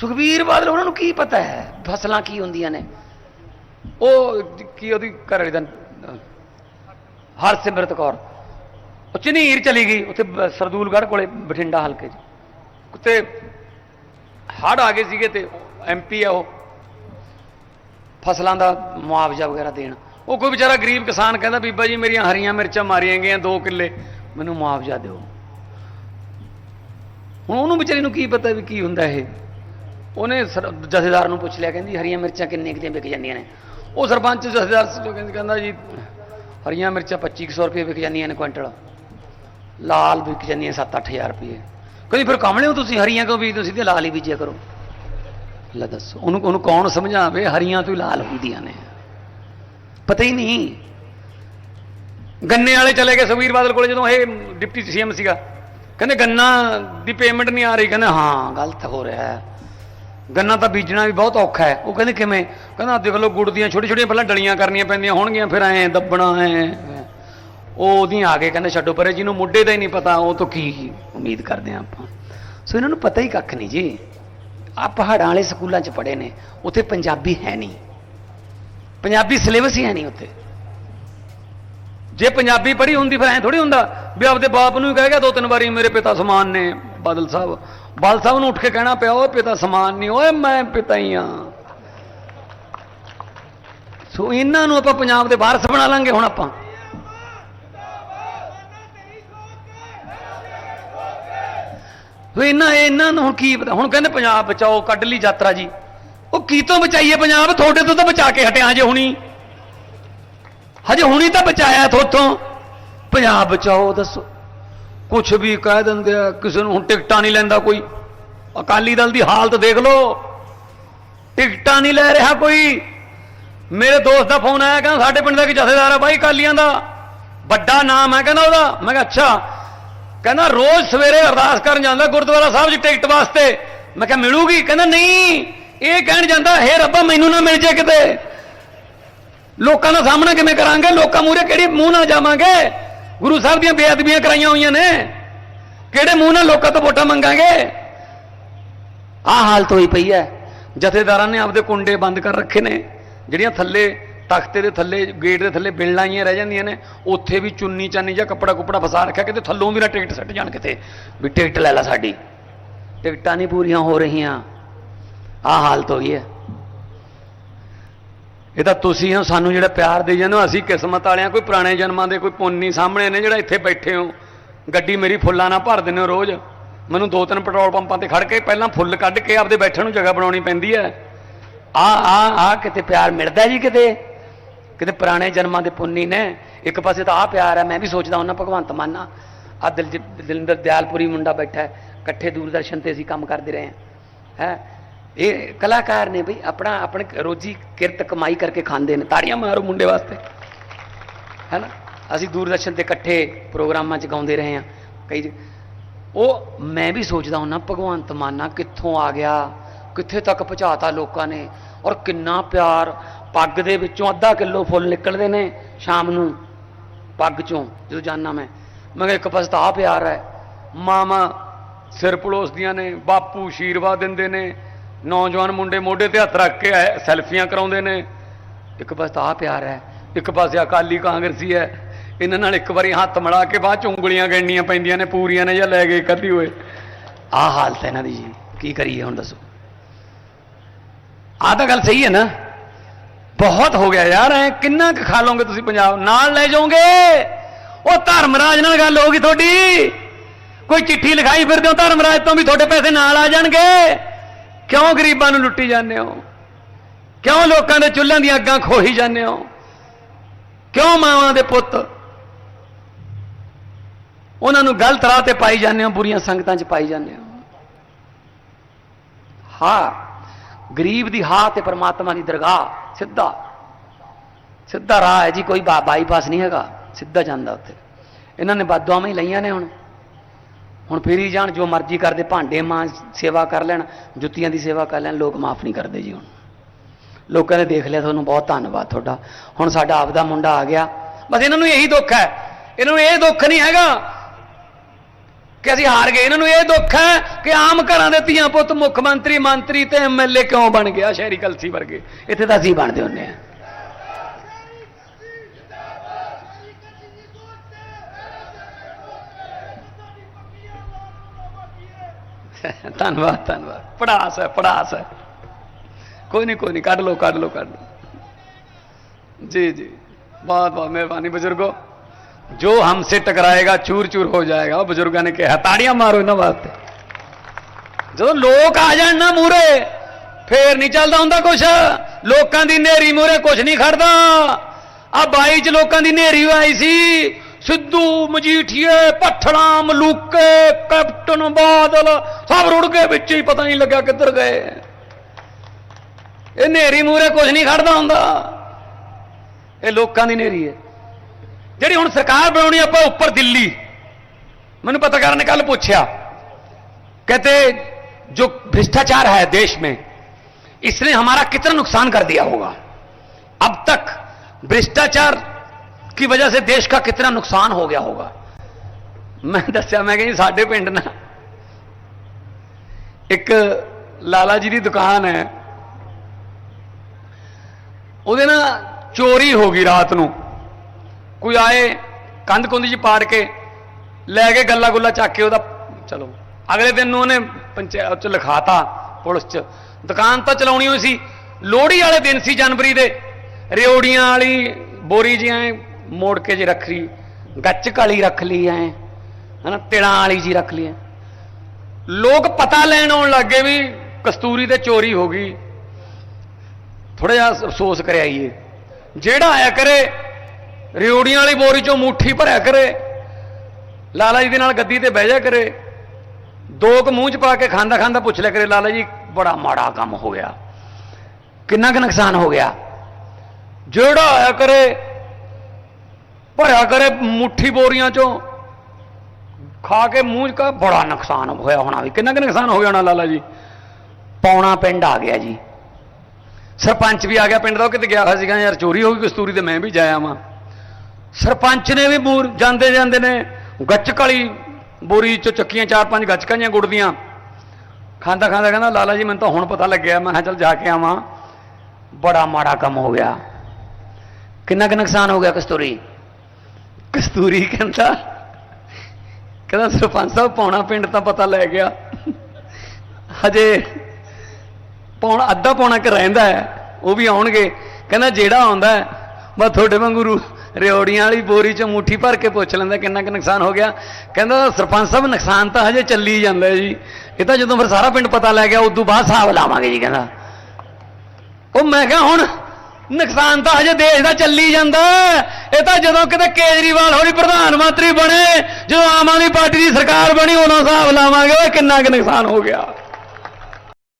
ਸੁਖਬੀਰ ਬਾਦਲ, ਉਹਨਾਂ ਨੂੰ ਕੀ ਪਤਾ ਹੈ? ਫਸਲਾਂ ਕੀ ਹੁੰਦੀਆਂ ਨੇ? ਉਹ ਕੀ ਉਹਦੀ ਘਰ ਵਾਲੀ ਦਾ ਹਰਸਿਮਰਤ ਕੌਰ। ਉਹ ਚਨੀਰ ਚਲੀ ਗਈ, ਉੱਥੇ ਸਰਦੂਲਗੜ੍ਹ ਕੋਲੇ ਬਠਿੰਡਾ ਹਲਕੇ 'ਚ। ਉੱਤੇ ਹੜ੍ਹ ਆ ਗਏ ਸੀਗੇ ਤੇ ਐਮਪੀ ਆ ਉਹ। ਫਸਲਾਂ ਦਾ ਮੁਆਵਜ਼ਾ ਵਗੈਰਾ ਦੇਣ। ਉਹ ਕੋਈ ਵਿਚਾਰਾ ਗਰੀਬ ਕਿਸਾਨ ਕਹਿੰਦਾ, ਬੀਬਾ ਜੀ ਮੇਰੀਆਂ ਹਰੀਆਂ ਮਿਰਚਾਂ ਮਾਰੀਆਂ ਗਈਆਂ 2 ਕਿੱਲੇ, ਮੈਨੂੰ ਮੁਆਵਜ਼ਾ ਦਿਓ। ਹੁਣ ਉਹਨੂੰ ਵਿਚਾਰੀ ਨੂੰ ਕੀ ਪਤਾ ਵੀ ਕੀ ਹੁੰਦਾ ਇਹ? ਉਹਨੇ ਸਰ- ਜਥੇਦਾਰ ਨੂੰ ਪੁੱਛ ਲਿਆ, ਕਹਿੰਦੀ ਹਰੀਆਂ ਮਿਰਚਾਂ ਕਿੰਨੇ ਕਿਤੇ ਵਿਕ ਜਾਂਦੀਆਂ ਨੇ? ਉਹ ਸਰਪੰਚ ਜਥੇਦਾਰ ਕਹਿੰਦਾ ਜੀ, ਹਰੀਆਂ ਮਿਰਚਾਂ 2500 ਰੁਪਏ ਵਿਕ ਜਾਂਦੀਆਂ ਨੇ ਕੁਇੰਟਲ। ਲਾਲ ਵਿਕ ਜਾਂਦੀਆਂ 7-8000 ਰੁਪਏ। ਕਹਿੰਦੀ ਫਿਰ ਕਮਲੇ ਹੋ ਤੁਸੀਂ, ਹਰੀਆਂ ਕਿਉਂ ਬੀਜਦੇ ਤੁਸੀਂ ਸਿੱਧੇ ਲਾਲ ਹੀ ਬੀਜਿਆ ਕਰੋ। ਲੈ ਦੱਸੋ, ਉਹਨੂੰ ਉਹਨੂੰ ਕੌਣ ਸਮਝਾਵੇ? ਹਰੀਆਂ ਤੋਂ ਲਾਲ ਹੁੰਦੀਆਂ ਨੇ। ਪਤਾ ਹੀ ਨਹੀਂ। ਗੰਨੇ ਵਾਲੇ ਚਲੇ ਗਏ ਸੁਖਬੀਰ ਬਾਦਲ ਕੋਲੇ ਜਦੋਂ ਇਹ ਡਿਪਟੀ ਸੀਐਮ ਸੀਗਾ। ਕਹਿੰਦੇ ਗੰਨਾ ਦੀ ਪੇਮੈਂਟ ਨਹੀਂ ਆ ਰਹੀ। ਕਹਿੰਦੇ ਹਾਂ, ਗਲਤ ਹੋ ਰਿਹਾ ਹੈ। ਗੰਨਾ ਤਾਂ ਬੀਜਣਾ ਵੀ ਬਹੁਤ ਔਖਾ ਹੈ। ਉਹ ਕਹਿੰਦੇ ਕਿਵੇਂ? ਕਹਿੰਦਾ ਦੇਖ ਲਓ ਗੁੜ ਦੀਆਂ ਛੋਟੀ ਛੋਟੀਆਂ ਪਹਿਲਾਂ ਡਲੀਆਂ ਕਰਨੀਆਂ ਪੈਂਦੀਆਂ ਹੋਣਗੀਆਂ, ਫਿਰ ਐ ਦੱਬਣਾ, ਐ ਉਹ ਉਹਦੀਆਂ ਆ ਕੇ ਕਹਿੰਦੇ ਛੱਡੋ, ਪਰੇ ਜਿਹਨੂੰ ਮੁੱਢੇ ਦਾ ਹੀ ਨਹੀਂ ਪਤਾ, ਉਹ ਤੋਂ ਕੀ ਉਮੀਦ ਕਰਦੇ ਆ ਆਪਾਂ। ਸੋ ਇਹਨਾਂ ਨੂੰ ਪਤਾ ਹੀ ਕੱਖ ਨਹੀਂ ਜੀ। ਆ ਪਹਾੜਾਂ ਵਾਲੇ ਸਕੂਲਾਂ 'ਚ ਪੜ੍ਹੇ ਨੇ, ਉੱਥੇ ਪੰਜਾਬੀ ਹੈ ਨਹੀਂ। ਪੰਜਾਬੀ ਸਿਲੇਬਸ ਹੀ ਹੈ ਨਹੀਂ ਉੱਥੇ। ਜੇ ਪੰਜਾਬੀ ਪੜ੍ਹੀ ਹੁੰਦੀ ਫਿਰ ਐ ਥੋੜੀ ਹੁੰਦਾ ਵੀ ਆਪਦੇ ਬਾਪ ਨੂੰ ਹੀ ਕਹਿ ਗਿਆ ਦੋ ਤਿੰਨ ਵਾਰੀ ਮੇਰੇ ਪਿਤਾ ਸਮਾਨ ਨੇ, ਬਾਦਲ ਸਾਹਿਬ। ਬਾਦਲ ਸਾਹਿਬ ਨੂੰ ਉੱਠ ਕੇ ਕਹਿਣਾ ਪਿਆ, ਓਏ ਪਿਤਾ ਸਮਾਨ ਨਹੀਂ, ਓਏ ਮੈਂ ਪਿਤਾ ਹੀ ਆ। ਸੋ ਇਹਨਾਂ ਨੂੰ ਆਪਾਂ ਪੰਜਾਬ ਦੇ ਵਾਰਸ ਬਣਾ ਲਾਂਗੇ ਹੁਣ ਆਪਾਂ। ਸੋ ਇਹਨਾਂ ਇਹਨਾਂ ਨੂੰ ਹੁਣ ਕੀ ਪਤਾ, ਹੁਣ ਕਹਿੰਦੇ ਪੰਜਾਬ ਬਚਾਓ, ਕੱਢ ਲਈ ਯਾਤਰਾ ਜੀ। ਉਹ ਕੀ ਤੋਂ ਬਚਾਈਏ ਪੰਜਾਬ? ਤੁਹਾਡੇ ਤੋਂ ਤਾਂ ਬਚਾ ਕੇ ਹਟਿਆ ਜੇ ਹੁਣੀ। ਹਜੇ ਹੁਣੀ ਤਾਂ ਬਚਾਇਆ ਥੋਥੋਂ। ਪੰਜਾਬ ਬਚਾਓ, ਦੱਸੋ। ਕੁਛ ਵੀ ਕਹਿ ਦਿੰਦੇ ਆ, ਕਿਸੇ ਨੂੰ ਹੁਣ ਟਿਕਟਾਂ ਨਹੀਂ ਲੈਂਦਾ ਕੋਈ। ਅਕਾਲੀ ਦਲ ਦੀ ਹਾਲਤ ਦੇਖ ਲਓ। ਟਿਕਟਾਂ ਨਹੀਂ ਲੈ ਰਿਹਾ ਕੋਈ। ਮੇਰੇ ਦੋਸਤ ਦਾ ਫੋਨ ਆਇਆ, ਕਹਿੰਦਾ ਸਾਡੇ ਪਿੰਡ ਦਾ ਇੱਕ ਜਥੇਦਾਰ ਆ ਬਾਈ ਅਕਾਲੀਆਂ ਦਾ। ਵੱਡਾ ਨਾਮ ਹੈ, ਕਹਿੰਦਾ ਉਹਦਾ। ਮੈਂ ਕਿਹਾ, ਅੱਛਾ। ਕਹਿੰਦਾ, ਰੋਜ਼ ਸਵੇਰੇ ਅਰਦਾਸ ਕਰਨ ਜਾਂਦਾ ਗੁਰਦੁਆਰਾ ਸਾਹਿਬ 'ਚ ਟਿਕਟ ਵਾਸਤੇ। ਮੈਂ ਕਿਹਾ, ਮਿਲੂਗੀ? ਕਹਿੰਦਾ, ਨਹੀਂ। ਇਹ ਕਹਿਣ ਜਾਂਦਾ, ਹੇ ਰੱਬਾ, ਮੈਨੂੰ ਨਾ ਮਿਲ ਜੇ ਕਿਤੇ। ਲੋਕਾਂ ਦਾ ਸਾਹਮਣਾ ਕਿਵੇਂ ਕਰਾਂਗੇ? ਲੋਕਾਂ ਮੂਹਰੇ ਕਿਹੜੀ ਮੂੰਹ ਨਾਲ ਜਾਵਾਂਗੇ? ਗੁਰੂ ਸਾਹਿਬ ਦੀਆਂ ਬੇਅਦਬੀਆਂ ਕਰਾਈਆਂ ਹੋਈਆਂ ਨੇ। ਕਿਹੜੇ ਮੂੰਹ ਨਾਲ ਲੋਕਾਂ ਤੋਂ ਵੋਟਾਂ ਮੰਗਾਂਗੇ? ਆਹ ਹਾਲਤ ਹੋਈ ਪਈ ਹੈ। ਜਥੇਦਾਰਾਂ ਨੇ ਆਪਦੇ ਕੁੰਡੇ ਬੰਦ ਕਰ ਰੱਖੇ ਨੇ। ਜਿਹੜੀਆਂ ਥੱਲੇ ਤਖਤੇ ਦੇ ਥੱਲੇ, ਗੇਟ ਦੇ ਥੱਲੇ ਬਿਲਡਾਂ ਹੀ ਰਹਿ ਜਾਂਦੀਆਂ ਨੇ, ਉੱਥੇ ਵੀ ਚੁੰਨੀ ਚਾਨੀ ਜਾਂ ਕੱਪੜਾ ਕੁਪੜਾ ਫਸਾ ਰੱਖਿਆ, ਕਿਤੇ ਥੱਲੋਂ ਵੀ ਨਾ ਟਿਕਟ ਸੱਟ ਜਾਣ ਕਿਤੇ। ਵੀ ਟਿਕਟ ਲੈ ਲੈ ਸਾਡੀ। ਟਿਕਟਾਂ ਨਹੀਂ ਪੂਰੀਆਂ ਹੋ ਰਹੀਆਂ। ਆਹ ਹਾਲਤ ਹੋਈ ਹੈ। ਇਹ ਤਾਂ ਤੁਸੀਂ ਹੋ, ਸਾਨੂੰ ਜਿਹੜਾ ਪਿਆਰ ਦੇ ਜਾਂਦੇ ਹੋ ਅਸੀਂ ਕਿਸਮਤ ਵਾਲਿਆਂ, ਕੋਈ ਪੁਰਾਣੇ ਜਨਮਾਂ ਦੇ ਕੋਈ ਪੁੰਨੀ ਸਾਹਮਣੇ ਨੇ ਜਿਹੜਾ ਇੱਥੇ ਬੈਠੇ ਹੋ। ਗੱਡੀ ਮੇਰੀ ਫੁੱਲਾਂ ਨਾਲ ਭਰ ਦਿੰਦੇ ਹੋ ਰੋਜ਼। ਮੈਨੂੰ ਦੋ ਤਿੰਨ ਪੈਟਰੋਲ ਪੰਪਾਂ ਤੇ ਖੜ ਕੇ ਪਹਿਲਾਂ ਫੁੱਲ ਕੱਢ ਕੇ ਆਪਦੇ ਬੈਠਣ ਨੂੰ ਜਗ੍ਹਾ ਬਣਾਉਣੀ ਪੈਂਦੀ ਹੈ। ਆ ਆ ਆ ਕਿਤੇ ਪਿਆਰ ਮਿਲਦਾ ਜੀ ਕਿਤੇ? ਕਿਤੇ ਪੁਰਾਣੇ ਜਨਮਾਂ ਦੇ ਪੁੰਨੀ ਨੇ? ਇੱਕ ਪਾਸੇ ਤਾਂ ਆ ਪਿਆਰ ਹੈ, ਮੈਂ ਵੀ ਸੋਚਦਾ ਹੁੰਦਾ, ਭਗਵੰਤ ਮਾਨਾ ਆ ਦਿਲ ਦਿਲਿੰਦਰ ਦਿਆਲਪੁਰੀ ਮੁੰਡਾ ਬੈਠਾ ਇਕੱਠੇ ਦੂਰਦਰਸ਼ਨ ਤੇ ਅਸੀਂ ਕੰਮ ਕਰਦੇ ਰਹੇ ਹਾਂ। ਹੈ? ਇਹ ਕਲਾਕਾਰ ਨੇ ਬਈ ਆਪਣਾ ਆਪਣੇ ਰੋਜੀ ਕਿਰਤ ਕਮਾਈ ਕਰਕੇ ਖਾਂਦੇ ਨੇ, ਤਾੜੀਆਂ ਮਾਰੋ ਮੁੰਡੇ ਵਾਸਤੇ। ਹੈ ਨਾ ਅਸੀਂ ਦੂਰਦਰਸ਼ਨ ਤੇ ਇਕੱਠੇ ਪ੍ਰੋਗਰਾਮਾਂ 'ਚ ਗਾਉਂਦੇ ਰਹੇ ਹਾਂ। ਕਈ ਉਹ ਮੈਂ ਵੀ ਸੋਚਦਾ ਹੁੰਦਾ ਭਗਵੰਤ ਮਾਨਾ ਕਿੱਥੋਂ ਆ ਗਿਆ, ਕਿੱਥੇ ਤੱਕ ਪਹੁੰਚਾਤਾ ਲੋਕਾਂ ਨੇ, ਔਰ ਕਿੰਨਾ ਪਿਆਰ, ਪੱਗ ਦੇ ਵਿੱਚੋਂ ਅੱਧਾ ਕਿਲੋ ਫੁੱਲ ਨਿਕਲਦੇ ਨੇ ਸ਼ਾਮ ਨੂੰ, ਪੱਗ ਚੋਂ, ਜਦੋਂ ਜਾਣਾ ਮੈਂ। ਮੈਂ ਇੱਕ ਪਾਸੇ ਤਾਂ ਪਿਆਰ ਹੈ। ਮਾਮਾ ਸਿਰ ਪਲੋਸਦੀਆਂ ਨੇ, ਬਾਪੂ ਆਸ਼ੀਰਵਾਦ ਦਿੰਦੇ ਨੇ ਨੌਜਵਾਨ ਮੁੰਡੇ ਮੋਢੇ ਤੇ ਹੱਥ ਰੱਖ ਕੇ ਐ- ਸੈਲਫੀਆਂ ਕਰਾਉਂਦੇ ਨੇ। ਇੱਕ ਪਾਸੇ ਤਾਂ ਆ ਪਿਆਰ ਹੈ, ਇੱਕ ਪਾਸੇ ਅਕਾਲੀ ਕਾਂਗਰਸੀ ਹੈ। ਇਹਨਾਂ ਨਾਲ ਇੱਕ ਵਾਰੀ ਹੱਥ ਮਿਲਾ ਕੇ ਬਾਅਦ ਚ ਉਂਗਲੀਆਂ ਗਿਣਨੀਆਂ ਪੈਂਦੀਆਂ ਨੇ, ਪੂਰੀਆਂ ਨੇ ਜਾਂ ਲੈ ਗਏ ਕਦੀ ਹੋਏ। ਆਹ ਹਾਲਤ ਹੈ ਇਹਨਾਂ ਦੀ ਜੀ, ਕੀ ਕਰੀਏ ਹੁਣ ਦੱਸੋ। ਆਹ ਤਾਂ ਗੱਲ ਸਹੀ ਹੈ ਨਾ। ਬਹੁਤ ਹੋ ਗਿਆ ਯਾਰ, ਐ ਕਿੰਨਾ ਕੁ ਖਾ ਲਓਗੇ ਤੁਸੀਂ ਪੰਜਾਬ? ਨਾਲ ਲੈ ਜਾਓਗੇ? ਉਹ ਧਰਮਰਾਜ ਨਾਲ ਗੱਲ ਹੋਗੀ ਤੁਹਾਡੀ। ਕੋਈ ਚਿੱਠੀ ਲਿਖਾਈ ਫਿਰਦੇ ਹੋ, ਧਰਮਰਾਜ ਤੋਂ ਵੀ ਤੁਹਾਡੇ ਪੈਸੇ ਨਾਲ ਆ ਜਾਣਗੇ। ਕਿਉਂ ਗਰੀਬਾਂ ਨੂੰ ਲੁੱਟੀ ਜਾਂਦੇ ਹੋ? ਕਿਉਂ ਲੋਕਾਂ ਦੇ ਚੁੱਲ੍ਹਿਆਂ ਦੀਆਂ ਅੱਗਾਂ ਖੋਹੀ ਜਾਂਦੇ ਹੋ? ਕਿਉਂ ਮਾਵਾਂ ਦੇ ਪੁੱਤ? ਉਹਨਾਂ ਨੂੰ ਗਲਤ ਰਾਹ ਤੇ ਪਾਈ ਜਾਂਦੇ ਹੋ, ਬੁਰੀਆਂ ਸੰਗਤਾਂ 'ਚ ਪਾਈ ਜਾਂਦੇ ਹੋ। ਹਾਂ, ਗਰੀਬ ਦੀ ਹਾਂ ਤੇ ਪਰਮਾਤਮਾ ਦੀ ਦਰਗਾਹ, ਸਿੱਧਾ। ਸਿੱਧਾ ਰਾਹ ਹੈ ਜੀ, ਕੋਈ ਬਾ- ਬਾਈਪਾਸ ਨਹੀਂ ਹੈਗਾ। ਸਿੱਧਾ ਜਾਂਦਾ ਉੱਥੇ। ਇਹਨਾਂ ਨੇ ਬਦਦੁਆਵਾਂ ਹੀ ਲਈਆਂ ਨੇ ਹੁਣ। ਹੁਣ ਫੇਰੀ ਜਾਣ, ਜੋ ਮਰਜ਼ੀ ਕਰਦੇ, ਭਾਂਡੇ ਮਾਂ ਸੇਵਾ ਕਰ ਲੈਣ, ਜੁੱਤੀਆਂ ਦੀ ਸੇਵਾ ਕਰ ਲੈਣ, ਲੋਕ ਮਾਫ ਨਹੀਂ ਕਰਦੇ ਜੀ ਹੁਣ। ਲੋਕਾਂ ਨੇ ਦੇਖ ਲਿਆ, ਤੁਹਾਨੂੰ ਬਹੁਤ ਧੰਨਵਾਦ ਤੁਹਾਡਾ। ਹੁਣ ਸਾਡਾ ਆਪਦਾ ਮੁੰਡਾ ਆ ਗਿਆ। ਬਸ ਇਹਨਾਂ ਨੂੰ ਇਹੀ ਦੁੱਖ ਹੈ। ਇਹਨਾਂ ਨੂੰ ਇਹ ਦੁੱਖ ਨਹੀਂ ਹੈਗਾ ਕਿ ਅਸੀਂ ਹਾਰ ਗਏ। ਇਹਨਾਂ ਨੂੰ ਇਹ ਦੁੱਖ ਹੈ ਕਿ ਆਮ ਘਰਾਂ ਦੇ ਧੀਆਂ ਪੁੱਤ ਮੁੱਖ ਮੰਤਰੀ ਮੰਤਰੀ ਤੇ ਐਮਐਲਏ ਕਿਉਂ ਬਣ ਗਿਆ ਸ਼ਹਿਰੀ ਕਲਸੀ ਵਰਗੇ। ਇੱਥੇ ਤਾਂ ਅਸੀਂ ਬਣਦੇ ਹੁੰਨੇ ਆ ਧੰਨਵਾਦ ਧੰਨਵਾਦ। ਪੜਾਸ ਹੈ ਪੜਾਸ ਹੈ। ਕੋਈ ਨਹੀਂ ਕੋਈ ਨਹੀਂ, ਕੱਢ ਲਓ ਕੱਢ ਲਓ ਕੱਢ ਲਓ। ਜੀ ਜੀ। ਬਹੁਤ ਬਹੁਤ ਮਿਹਰਬਾਨੀ ਬਜ਼ੁਰਗੋ। ਜੋ ਹਮਸੇ ਟਕਰਾਏਗਾ ਚੂਰ ਚੂਰ ਹੋ ਜਾਏਗਾ। ਉਹ ਬਜ਼ੁਰਗਾਂ ਨੇ ਕਿਹਾ, ਤਾੜੀਆਂ ਮਾਰੋ ਇਹਨਾਂ ਵਾਸਤੇ। ਜਦੋਂ ਲੋਕ ਆ ਜਾਣ ਨਾ ਮੂਰੇ ਫੇਰ ਨਹੀਂ ਚੱਲਦਾ ਹੁੰਦਾ ਕੁਛ। ਲੋਕਾਂ ਦੀ ਨੇਰੀ ਮੂਰੇ ਕੁਛ ਨਹੀਂ ਖੜਦਾ। ਆ ਬਾਈ ਚ ਲੋਕਾਂ ਦੀ ਨੇਰੀ ਆਈ ਸੀ। ਸਿੱਧੂ ਮਜੀਠੀਏ ਪੱਠਣਾ ਮਲੂਕੇ ਕੈਪਟਨ ਬਾਦਲ ਸਭ ਰੁੜ ਗਏ ਵਿੱਚ ਹੀ ਪਤਾ ਨਹੀਂ ਲੱਗਿਆ ਕਿੱਧਰ ਗਏ ਇਹ ਨੇਰੀ ਮੂਰੇ ਕੁਛ ਨਹੀਂ ਖੜਦਾ ਹੁੰਦਾ ਇਹ ਲੋਕਾਂ ਦੀ ਨੇਰੀ ਹੈ ਜਿਹੜੀ ਹੁਣ ਸਰਕਾਰ ਬਣਾਉਣੀ ਆਪਾਂ ਉੱਪਰ ਦਿੱਲੀ ਮੈਨੂੰ पत्रकार ने कल पूछा कहते जो भ्रष्टाचार है देश में इसने हमारा कितना नुकसान कर दिया होगा अब तक भ्रष्टाचार की वजह से देश का कितना नुकसान हो गया होगा ਮੈਂ ਦੱਸਿਆ ਮੈਂ ਕਿਹਾ ਜੀ ਸਾਡੇ ਪਿੰਡ ਨਾ ਇੱਕ ਲਾਲਾ ਜੀ ਦੀ ਦੁਕਾਨ ਹੈ ਉਹਦੇ ਨਾ ਚੋਰੀ ਹੋ ਗਈ ਰਾਤ ਨੂੰ ਕੋਈ ਆਏ ਕੰਧ ਕੁੰਧ ਜੀ ਪਾੜ ਕੇ ਲੈ ਕੇ ਗੱਲਾ ਗੁੱਲਾ ਚੱਕ ਕੇ ਉਹਦਾ ਚਲੋ ਅਗਲੇ ਦਿਨ ਨੂੰ ਉਹਨੇ ਪੰਚਾਇਤ ਚ ਲਿਖਾਤਾ ਪੁਲਿਸ ਚ ਦੁਕਾਨ ਤਾਂ ਚਲਾਉਣੀ ਹੋਈ ਸੀ ਲੋਹੜੀ ਵਾਲੇ ਦਿਨ ਸੀ ਜਨਵਰੀ ਦੇ ਰਿਓੜੀਆਂ ਵਾਲੀ ਬੋਰੀ ਜੀ ਐ ਮੋੜ ਕੇ ਜੇ ਰੱਖ ਲਈ, ਗੱਚ ਕਾਲੀ ਰੱਖ ਲਈ ਐ, ਹਨਾ, ਤਿਲਾਂ ਵਾਲੀ ਜੀ ਰੱਖ ਲਈ ਐ। ਲੋਕ ਪਤਾ ਲੈਣ ਆਉਣ ਲੱਗੇ ਵੀ ਕਸਤੂਰੀ ਤੇ ਚੋਰੀ ਹੋ ਗਈ। ਥੋੜਾ ਜਿਹਾ ਅਫਸੋਸ ਕਰਿਆ ਆਈਏ ਜਿਹੜਾ ਆਇਆ ਕਰੇ, ਰਿਓੜੀਆਂ ਵਾਲੀ ਬੋਰੀ ਚੋਂ ਮੁੱਠੀ ਭਰਿਆ ਕਰੇ, ਲਾਲਾ ਜੀ ਦੇ ਨਾਲ ਗੱਦੀ ਤੇ ਬਹਿ ਜਾ ਕਰੇ, ਦੋ ਕੁ ਮੂੰਹ ਚ ਪਾ ਕੇ ਖਾਂਦਾ ਖਾਂਦਾ ਪੁੱਛ ਲਿਆ ਕਰੇ, ਲਾਲਾ ਜੀ, ਬੜਾ ਮਾੜਾ ਕੰਮ ਹੋ ਗਿਆ। ਕਿੰਨਾ ਕੁ ਨੁਕਸਾਨ ਹੋ ਗਿਆ? ਜਿਹੜਾ ਆਇਆ ਕਰੇ ਭਰਿਆ ਕਰੇ ਮੁੱਠੀ ਬੋਰੀਆਂ ਚੋਂ। ਖਾ ਕੇ ਮੂੰਹ ਚ ਕਾ ਬੜਾ ਨੁਕਸਾਨ ਹੋਇਆ ਹੋਣਾ ਵੀ। ਕਿੰਨਾ ਕੁ ਨੁਕਸਾਨ ਹੋ ਜਾਣਾ ਲਾਲਾ ਜੀ? ਪੌਣਾ ਪਿੰਡ ਆ ਗਿਆ ਜੀ। ਸਰਪੰਚ ਵੀ ਆ ਗਿਆ। ਪਿੰਡ ਦਾ ਉਹ ਕਿਤੇ ਗਿਆ ਹੋਇਆ ਸੀਗਾ, ਯਾਰ ਚੋਰੀ ਹੋ ਗਈ ਕਸਤੂਰੀ ਤੇ ਮੈਂ ਵੀ ਜਾਇਆ ਵਾਂ ਸਰਪੰਚ ਨੇ ਵੀ ਬੂਰ ਜਾਂਦੇ ਜਾਂਦੇ ਨੇ ਗੱਚਕ ਵਾਲੀ ਬੋਰੀ ਚੋਂ ਚੱਕੀਆਂ, ਚਾਰ ਪੰਜ ਗੱਚਕਾਂ ਜੀਆਂ ਗੁੜ ਦੀਆਂ ਖਾਂਦਾ ਖਾਂਦਾ ਕਹਿੰਦਾ, ਲਾਲਾ ਜੀ, ਮੈਨੂੰ ਤਾਂ ਹੁਣ ਪਤਾ ਲੱਗਿਆ। ਮੈਂ ਕਿਹਾ, ਚੱਲ ਜਾ ਕੇ ਆਵਾਂ। ਬੜਾ ਮਾੜਾ ਕੰਮ ਹੋ ਗਿਆ। ਕਿੰਨਾ ਕੁ ਨੁਕਸਾਨ ਹੋ ਗਿਆ ਕਸਤੂਰੀ? ਕਸਤੂਰੀ ਕਹਿੰਦਾ। ਕਹਿੰਦਾ, ਸਰਪੰਚ ਸਾਹਿਬ ਪੌਣਾ ਪਿੰਡ ਤਾਂ ਪਤਾ ਲੈ ਗਿਆ। ਹਜੇ ਪੌਣਾ, ਅੱਧਾ ਪੌਣਾ ਕਿ ਰਹਿੰਦਾ ਹੈ, ਉਹ ਵੀ ਆਉਣਗੇ। ਕਹਿੰਦਾ, ਜਿਹੜਾ ਆਉਂਦਾ ਹੈ ਬਸ ਤੁਹਾਡੇ ਵਾਂਗੂ ਰੂ- ਰਿਓੜੀਆਂ ਵਾਲੀ ਬੋਰੀ ਚ ਮੁੱਠੀ ਭਰ ਕੇ ਪੁੱਛ ਲੈਂਦਾ, ਕਿੰਨਾ ਕੁ ਨੁਕਸਾਨ ਹੋ ਗਿਆ। ਕਹਿੰਦਾ, ਸਰਪੰਚ ਸਾਹਿਬ, ਨੁਕਸਾਨ ਤਾਂ ਹਜੇ ਚੱਲੀ ਜਾਂਦਾ ਜੀ। ਇਹ ਤਾਂ ਜਦੋਂ ਫਿਰ ਸਾਰਾ ਪਿੰਡ ਪਤਾ ਲੈ ਗਿਆ, ਉਦੋਂ ਬਾਅਦ ਹਿਸਾਬ ਲਾਵਾਂਗੇ ਜੀ, ਕਹਿੰਦਾ। ਉਹ ਮੈਂ ਕਿਹਾ, ਹੁਣ ਨੁਕਸਾਨ ਤਾਂ ਹਜੇ ਦੇਸ਼ ਦਾ ਚੱਲੀ ਜਾਂਦਾ। ਇਹ ਤਾਂ ਜਦੋਂ ਕਿਤੇ ਕੇਜਰੀਵਾਲ ਹੋਣੀ ਪ੍ਰਧਾਨ ਮੰਤਰੀ ਬਣੇ, ਜਦੋਂ ਆਮ ਆਦਮੀ ਪਾਰਟੀ ਦੀ ਸਰਕਾਰ ਬਣੀ, ਉਦੋਂ ਹਿਸਾਬ ਲਾਵਾਂਗੇ ਓਏ ਕਿੰਨਾ ਕੁ ਨੁਕਸਾਨ ਹੋ ਗਿਆ।